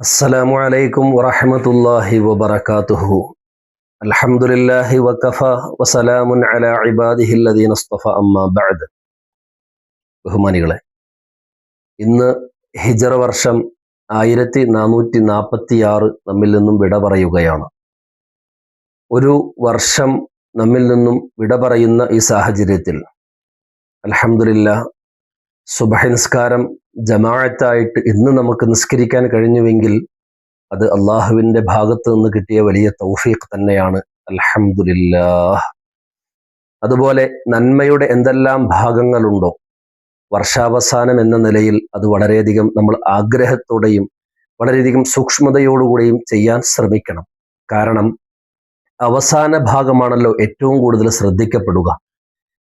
അസ്സലാമു അലൈക്കും വറഹമത്തല്ലാഹി വബർക്കാത്തുഹു അൽഹംദുലില്ലാഹി വഖഫ വസലാമുൻ അലാ ഇബാദിഹി അല്ലദീന അസ്തഫ അമ്മ ബഹുമാനികളെ ഇന്ന് ഹിജറ വർഷം ആയിരത്തി നാനൂറ്റി നാൽപ്പത്തി ആറ് നമ്മിൽ നിന്നും വിട പറയുകയാണ്. ഒരു വർഷം നമ്മിൽ നിന്നും വിട പറയുന്ന ഈ സാഹചര്യത്തിൽ അൽഹംദുലില്ല സുബഹ നിസ്കാരം ജമാഅത്തായിട്ട് ഇന്ന് നമുക്ക് നിസ്കരിക്കാൻ കഴിഞ്ഞുവെങ്കിൽ അത് അള്ളാഹുവിന്റെ ഭാഗത്ത് നിന്ന് കിട്ടിയ വലിയ തൗഫീഖ് തന്നെയാണ്. അൽഹംദുലില്ലാ അതുപോലെ നന്മയുടെ എന്തെല്ലാം ഭാഗങ്ങളുണ്ടോ? വർഷാവസാനം എന്ന നിലയിൽ അത് വളരെയധികം നമ്മൾ ആഗ്രഹത്തോടെയും വളരെയധികം സൂക്ഷ്മതയോടുകൂടിയും ചെയ്യാൻ ശ്രമിക്കണം. കാരണം അവസാന ഭാഗമാണല്ലോ ഏറ്റവും കൂടുതൽ ശ്രദ്ധിക്കപ്പെടുക.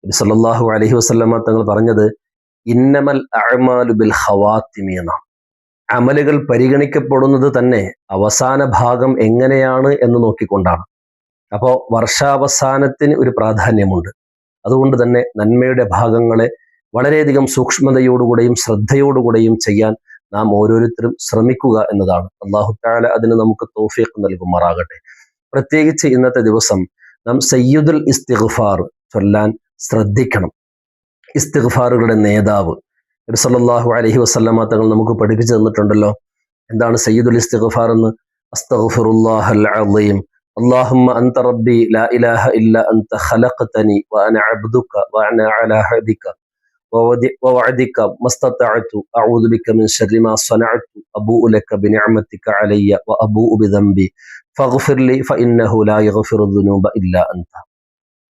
നബി സല്ലല്ലാഹു അലൈഹി വസല്ലമ തങ്ങൾ പറഞ്ഞത് ഇന്നമൽ അഴമാലു ബിൽ എന്നാണ് അമലുകൾ പരിഗണിക്കപ്പെടുന്നത് തന്നെ അവസാന ഭാഗം എങ്ങനെയാണ് എന്ന് നോക്കിക്കൊണ്ടാണ്. അപ്പോൾ വർഷാവസാനത്തിന് ഒരു പ്രാധാന്യമുണ്ട്. അതുകൊണ്ട് തന്നെ നന്മയുടെ ഭാഗങ്ങളെ വളരെയധികം സൂക്ഷ്മതയോടുകൂടെയും ശ്രദ്ധയോടുകൂടെയും ചെയ്യാൻ നാം ഓരോരുത്തരും ശ്രമിക്കുക എന്നതാണ്. അള്ളാഹു താല അതിന് നമുക്ക് തോഫീഖ് നൽകുമാറാകട്ടെ. പ്രത്യേകിച്ച് ഇന്നത്തെ ദിവസം നാം സയ്യുദുൽ ഇസ്തിഗ്ഫാർ ചൊല്ലാൻ ശ്രദ്ധിക്കണം. ഇസ്തിഗ്ഫാറുകളുടെ നേതാവ് നബി സല്ലല്ലാഹു അലൈഹി വസല്ലമ തങ്ങൾ നമുക്ക് പഠിപ്പിച്ചു തന്നിട്ടുണ്ടല്ലോ എന്താണ് സയ്യിദുൽ ഇസ്തിഗ്ഫാർ എന്ന് അസ്തഗ്ഫിറുല്ലാഹൽ അളീം اللهم أنت ربي لا إله إلا أنت خلقتني وأنا عبدك وأنا على عهدك ووعدك ما استطعت أعوذ بك من شر ما صنعت أبوء لك بنعمتك علي وأبوء بذنبي فاغفر لي فإنه لا يغفر الذنوب إلا أنت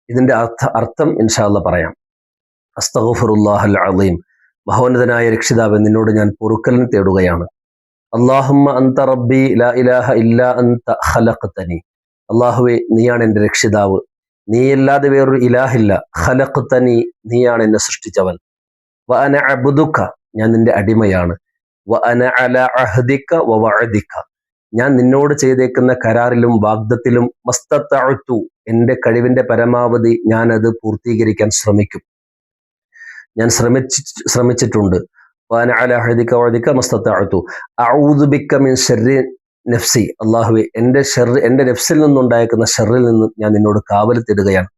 ഇതിന്റെ അർത്ഥ അർത്ഥം ഇൻഷാല്ല പറയാം അസ്തഗഫുറുല്ലാഹൽ മഹോന്നതനായ രക്ഷിതാവ് നിന്നോട് ഞാൻ പൊറുക്കലിന് തേടുകയാണ്. റബ്ബി ലാ ഇലാഹ അള്ളാഹുവെ നീയാണ് എന്റെ രക്ഷിതാവ്. നീയല്ലാതെ വേറൊരു ഇലാഹില്ല. ഖലഖ്തനി നീയാണ് എന്നെ സൃഷ്ടിച്ചവൻ. വ അന ഞാൻ നിന്റെ അടിമയാണ്. വ അന അല അഹദിക്ക വ വഅദിക്ക ഞാൻ നിന്നോട് ചെയ്തേക്കുന്ന കരാറിലും വാഗ്ദത്തിലും മസ്തത്താഴ്ത്തു എന്റെ കഴിവിന്റെ പരമാവധി ഞാനത് പൂർത്തീകരിക്കാൻ ശ്രമിക്കും. ഞാൻ ശ്രമിച്ചു ശ്രമിച്ചിട്ടുണ്ട്. വാന അല ഹദിക വഅദിക മസ്തത്തഅത്തു അഊദു ബിക മിൻ ശർരി നഫ്സി. അല്ലാഹുവേ എന്റെ ഷെർ എന്റെ നഫ്സിൽ നിന്നുണ്ടായേക്കുന്ന ഷെറിൽ നിന്ന് ഞാൻ നിന്നോട് കാവൽ തേടുകയാണ്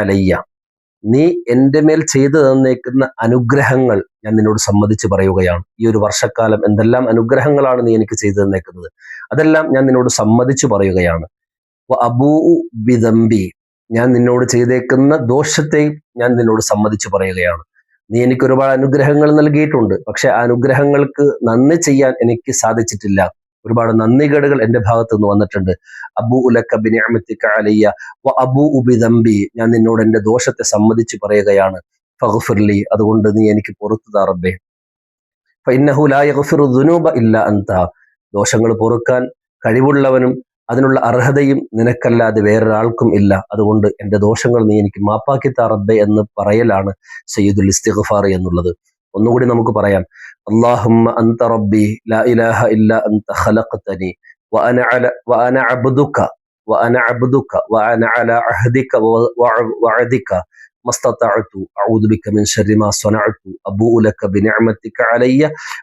അലയ്യ. നീ എന്റെ മേൽ ചെയ്തു തന്നേക്കുന്ന അനുഗ്രഹങ്ങൾ ഞാൻ നിന്നോട് സമ്മതിച്ച് പറയുകയാണ്. ഈ ഒരു വർഷക്കാലം എന്തെല്ലാം അനുഗ്രഹങ്ങളാണ് നീ എനിക്ക് ചെയ്തു തന്നേക്കുന്നത്? അതെല്ലാം ഞാൻ നിന്നോട് സമ്മതിച്ചു പറയുകയാണ്. ബിദംബി ഞാൻ നിന്നോട് ചെയ്തേക്കുന്ന ദോഷത്തെയും ഞാൻ നിന്നോട് സമ്മതിച്ചു പറയുകയാണ്. നീ എനിക്ക് ഒരുപാട് അനുഗ്രഹങ്ങൾ നൽകിയിട്ടുണ്ട്. പക്ഷെ ആ അനുഗ്രഹങ്ങൾക്ക് നന്ദി ചെയ്യാൻ എനിക്ക് സാധിച്ചിട്ടില്ല. ഒരുപാട് നന്ദികേടുകൾ എന്റെ ഭാഗത്തു നിന്ന് വന്നിട്ടുണ്ട്. അബു ഉലക്കബിനിയ അലയ്യ അബു ഉബിദംബി ഞാൻ നിന്നോട് എന്റെ ദോഷത്തെ സമ്മതിച്ചു പറയുകയാണ്. ഫഗ്ഫിർലി അതുകൊണ്ട് നീ എനിക്ക് പുറത്തു താറബേ ഫൈനഹുലായ ഇല്ല അന്ത ദോഷങ്ങൾ പൊറുക്കാൻ കഴിവുള്ളവനും അതിനുള്ള അർഹതയും നിനക്കല്ലാതെ വേറൊരാൾക്കും ഇല്ല അതുകൊണ്ട് എൻ്റെ ദോഷങ്ങൾ നീ എനിക്ക് മാപ്പാക്കി താറബേ എന്ന് പറയലാണ് സയ്യിദുൽ ഇസ്തിഗ്ഫാർ എന്നുള്ളത് ഒന്നുകൂടി നമുക്ക് പറയാം അല്ലാഹുമ്മ അന്ത റബ്ബി ലാ ഇലാഹ ഇല്ല അന്ത ഖലഖ്തനി വഅന അല വഅന അബ്ദുക വഅന അബ്ദുക വഅന അല അഹ്ദിക വഅദിക ما استطعت أعوذ بك من شر ما صنعت أبوء لك بنعمتك علي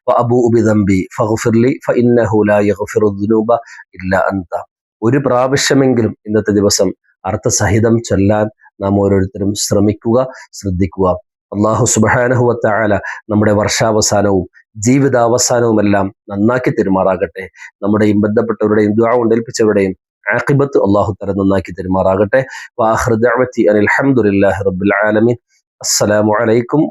وأبوء بذنبي فاغفر لي فإنه لا يغفر الذنوب إلا أنت ഒരു പ്രാവശ്യമെങ്കിലും ഇന്നത്തെ ദിവസം അർത്ഥസഹിതം ചൊല്ലാൻ നാം ഓരോരുത്തരും ശ്രമിക്കുക ശ്രദ്ധിക്കുക. അള്ളാഹു സുബാനഹുവത്തായാല നമ്മുടെ വർഷാവസാനവും ജീവിതാവസാനവുമെല്ലാം നന്നാക്കി തെരുമാറാകട്ടെ. നമ്മുടെയും ബന്ധപ്പെട്ടവരുടെയും ദ്വാ കൊണ്ടേൽപ്പിച്ചവരുടെയും ആഖിബത്ത് അള്ളാഹു തല നന്നാക്കി തെരുമാറാകട്ടെ. വാഹൃദി അനിൽഹമുല്ലാഹി റബ്ബുൽ ആലമീൻ. അസ്സലാമു അലൈക്കും